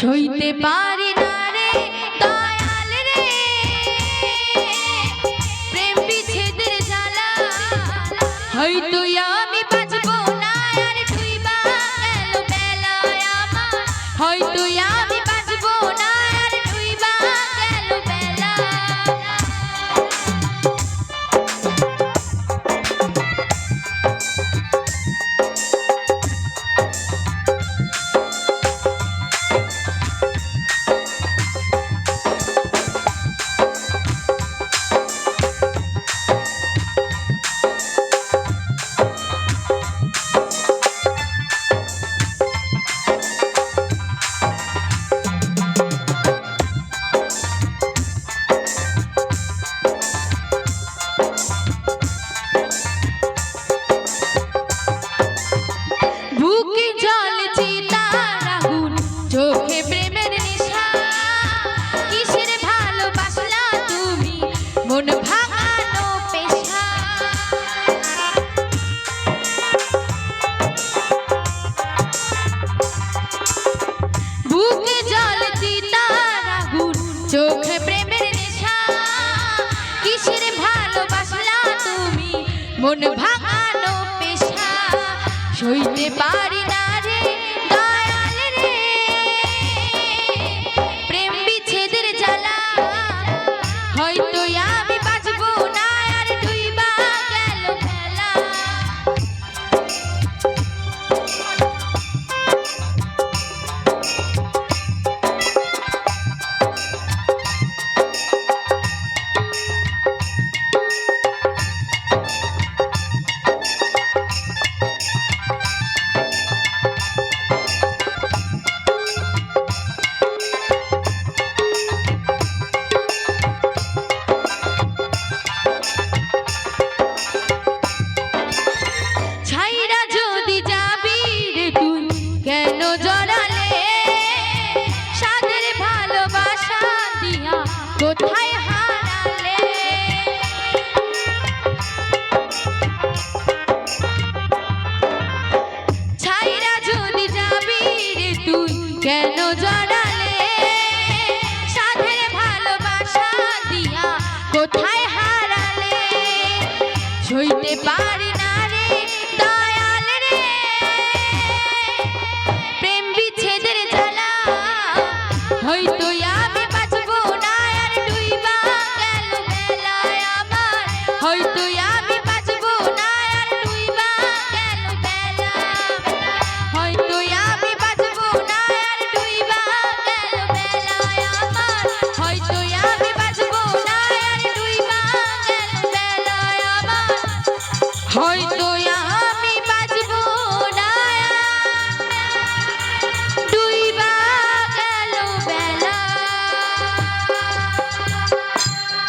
সইতে পারি না রে, দয়াল রে। প্রেম বিচ্ছেদের জ্বালা, হয়তো আমি বাঁচবো না, আর ঠুইবা গেল বেলায় আমার। হয়তো মন ভাঙানো পেশা সইতে পারি না সইতে পারি না রে দয়াল রে। প্রেম বিচ্ছেদের জ্বালা হয়তো